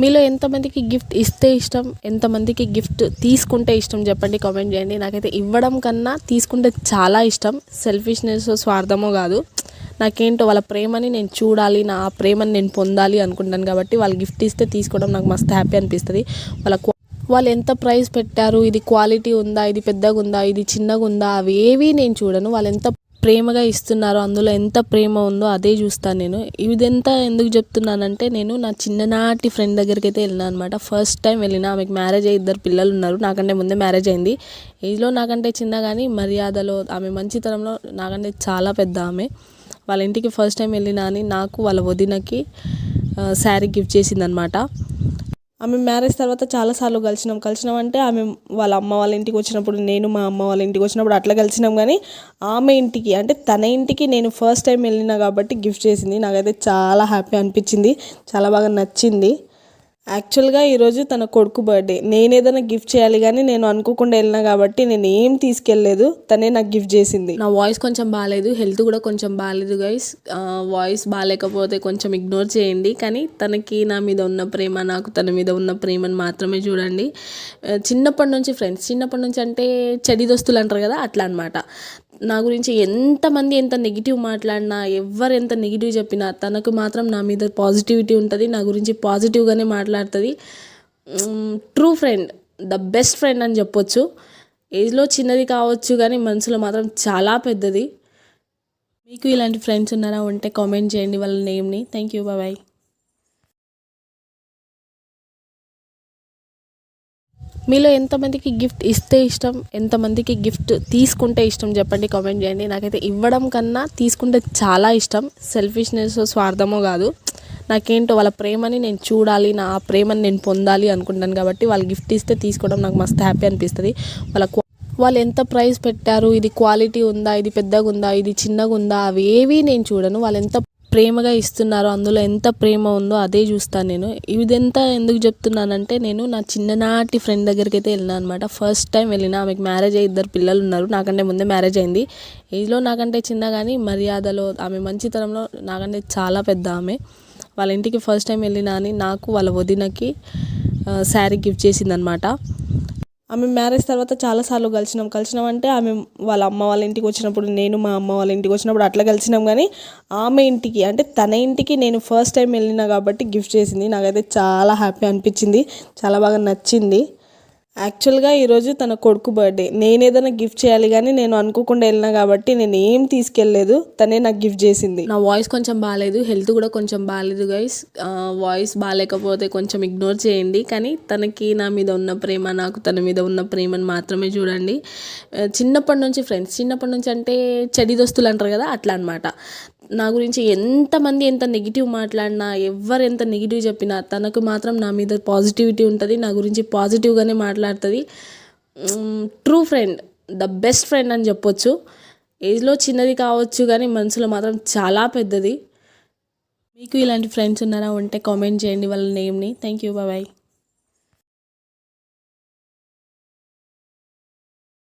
మీలో ఎంతమందికి గిఫ్ట్ ఇస్తే ఇష్టం ఎంతమందికి గిఫ్ట్ తీసుకుంటే ఇష్టం చెప్పండి కామెంట్ చేయండి. నాకైతే ఇవ్వడం కన్నా తీసుకుంటే చాలా ఇష్టం. సెల్ఫిష్నెస్ స్వార్థమో కాదు. నాకేంటో వాళ్ళ ప్రేమని నేను చూడాలి నా ప్రేమని నేను పొందాలి అనుకుంటాను కాబట్టి వాళ్ళు గిఫ్ట్ ఇస్తే తీసుకోవడం నాకు మస్తు హ్యాపీ అనిపిస్తుంది. వాళ్ళ వాళ్ళు ఎంత ప్రైస్ పెట్టారు ఇది క్వాలిటీ ఉందా ఇది పెద్దగా ఉందా ఇది చిన్నగా ఉందా అవి ఏవి నేను చూడను. వాళ్ళు ఎంత ప్రేమగా ఇస్తున్నారు అందులో ఎంత ప్రేమ ఉందో అదే చూస్తాను నేను. ఇదంతా ఎందుకు చెప్తున్నానంటే నేను నా చిన్ననాటి ఫ్రెండ్ దగ్గరికి అయితే వెళ్ళినా అనమాట ఫస్ట్ టైం వెళ్ళిన ఆమెకు మ్యారేజ్ అయ్యి ఇద్దరు పిల్లలు ఉన్నారు. నాకంటే ముందే మ్యారేజ్ అయింది. ఏజ్లో నాకంటే చిన్న కానీ మర్యాదలో ఆమె మంచితనంలో నాకంటే చాలా పెద్ద ఆమె. వాళ్ళ ఇంటికి ఫస్ట్ టైం వెళ్ళినా అని నాకు వాళ్ళ వదినకి శారీ గిఫ్ట్ చేసిందనమాట ఆమె మ్యారేజ్ తర్వాత చాలాసార్లు కలిసినాం. కలిసినాం అంటే ఆమె వాళ్ళ అమ్మ వాళ్ళ ఇంటికి వచ్చినప్పుడు నేను మా అమ్మ వాళ్ళ ఇంటికి వచ్చినప్పుడు అట్లా కలిసినాం. కానీ ఆమె ఇంటికి అంటే తన ఇంటికి నేను ఫస్ట్ టైం వెళ్ళినా కాబట్టి గిఫ్ట్ చేసింది. నాకైతే చాలా హ్యాపీ అనిపించింది. చాలా బాగా నచ్చింది. యాక్చువల్గా ఈరోజు తన కొడుకు బర్త్డే. నేను ఏదైనా గిఫ్ట్ చేయాలి కానీ నేను అనుకోకుండా వెళ్ళినా కాబట్టి నేను ఏం తీసుకెళ్ళలేదు. తనే నాకు గిఫ్ట్ చేసింది. నా వాయిస్ కొంచెం బాగాలేదు హెల్త్ కూడా కొంచెం బాగాలేదు గైస్ వాయిస్ బాగాలేకపోతే కొంచెం ఇగ్నోర్ చేయండి. కానీ తనకి నా మీద ఉన్న ప్రేమ నాకు తన మీద ఉన్న ప్రేమను మాత్రమే చూడండి. చిన్నప్పటి నుంచి ఫ్రెండ్స్ చిన్నప్పటి నుంచి అంటే చెడి దోస్తులు అంటారు కదా అట్లా అనమాట నా గురించి ఎంతమంది ఎంత నెగిటివ్ మాట్లాడినా ఎవరు ఎంత నెగిటివ్ చెప్పినా తనకు మాత్రం నా మీద పాజిటివిటీ ఉంటుంది నా గురించి పాజిటివ్గానే మాట్లాడుతుంది. True friend the best friend అని చెప్పొచ్చు. ఏజ్లో చిన్నది కావచ్చు కానీ మనసులో మాత్రం చాలా పెద్దది. మీకు ఇలాంటి ఫ్రెండ్స్ ఉన్నారా ఉంటే కామెంట్ చేయండి వాళ్ళ నేమ్ని థ్యాంక్ యూ బాయ్ మీలో ఎంతమందికి గిఫ్ట్ ఇస్తే ఇష్టం ఎంతమందికి గిఫ్ట్ తీసుకుంటే ఇష్టం చెప్పండి కామెంట్ చేయండి. నాకైతే ఇవ్వడం కన్నా తీసుకుంటే చాలా ఇష్టం. సెల్ఫిష్నెస్ స్వార్థమో కాదు. నాకేంటో వాళ్ళ ప్రేమని నేను చూడాలి నా ప్రేమని నేను పొందాలి అనుకుంటాను కాబట్టి వాళ్ళు గిఫ్ట్ ఇస్తే తీసుకోవడం నాకు మస్తు హ్యాపీ అనిపిస్తుంది. వాళ్ళ వాళ్ళు ఎంత ప్రైస్ పెట్టారు ఇది క్వాలిటీ ఉందా ఇది పెద్దగా ఉందా ఇది చిన్నగా ఉందా అవి ఏవి నేను చూడను. వాళ్ళు ఎంత ప్రేమగా ఇస్తున్నారు అందులో ఎంత ప్రేమ ఉందో అదే చూస్తాను నేను. ఇదంతా ఎందుకు చెప్తున్నానంటే నేను నా చిన్ననాటి ఫ్రెండ్ దగ్గరికి అయితే వెళ్ళినా అనమాట ఫస్ట్ టైం వెళ్ళిన ఆమెకు మ్యారేజ్ అయ్యి ఇద్దరు పిల్లలు ఉన్నారు. నాకంటే ముందే మ్యారేజ్ అయింది. ఏజ్లో నాకంటే చిన్న కానీ మర్యాదలో ఆమె మంచితనంలో నాకంటే చాలా పెద్ద ఆమె. వాళ్ళ ఇంటికి ఫస్ట్ టైం వెళ్ళినా అని నాకు వాళ్ళ వదినకి శారీ గిఫ్ట్ చేసిందనమాట ఆమె మ్యారేజ్ తర్వాత చాలాసార్లు కలిసినాం. కలిసినాం అంటే ఆమె వాళ్ళ అమ్మ వాళ్ళ ఇంటికి వచ్చినప్పుడు నేను మా అమ్మ వాళ్ళ ఇంటికి వచ్చినప్పుడు అట్లా కలిసినాం. కానీ ఆమె ఇంటికి అంటే తన ఇంటికి నేను ఫస్ట్ టైం వెళ్ళినా కాబట్టి గిఫ్ట్ చేసింది. నాకైతే చాలా హ్యాపీ అనిపించింది. చాలా బాగా నచ్చింది. యాక్చువల్గా ఈరోజు తన కొడుకు బర్త్డే. నేను ఏదైనా గిఫ్ట్ చేయాలి కానీ నేను అనుకోకుండా వెళ్ళినా కాబట్టి నేను ఏం తీసుకెళ్ళలేదు. తనే నాకు గిఫ్ట్ చేసింది. నా వాయిస్ కొంచెం బాగాలేదు. హెల్త్ కూడా కొంచెం బాగాలేదు గైస్ వాయిస్ బాగాలేకపోతే కొంచెం ఇగ్నోర్ చేయండి. కానీ తనకి నా మీద ఉన్న ప్రేమ నాకు తన మీద ఉన్న ప్రేమను మాత్రమే చూడండి. చిన్నప్పటి నుంచి ఫ్రెండ్స్ చిన్నప్పటి నుంచి అంటే చెడి దోస్తులు అంటారు కదా అట్లా అనమాట నా గురించి ఎంతమంది ఎంత నెగిటివ్ మాట్లాడినా ఎవరు ఎంత నెగిటివ్ చెప్పినా తనకు మాత్రం నా మీద పాజిటివిటీ ఉంటుంది నా గురించి పాజిటివ్గానే మాట్లాడుతుంది. True friend the best friend అని చెప్పొచ్చు. ఏజ్లో చిన్నది కావచ్చు కానీ మనసులో మాత్రం చాలా పెద్దది. మీకు ఇలాంటి ఫ్రెండ్స్ ఉన్నారా ఉంటే కామెంట్ చేయండి వాళ్ళ నేమ్ని థ్యాంక్ యూ బాయ్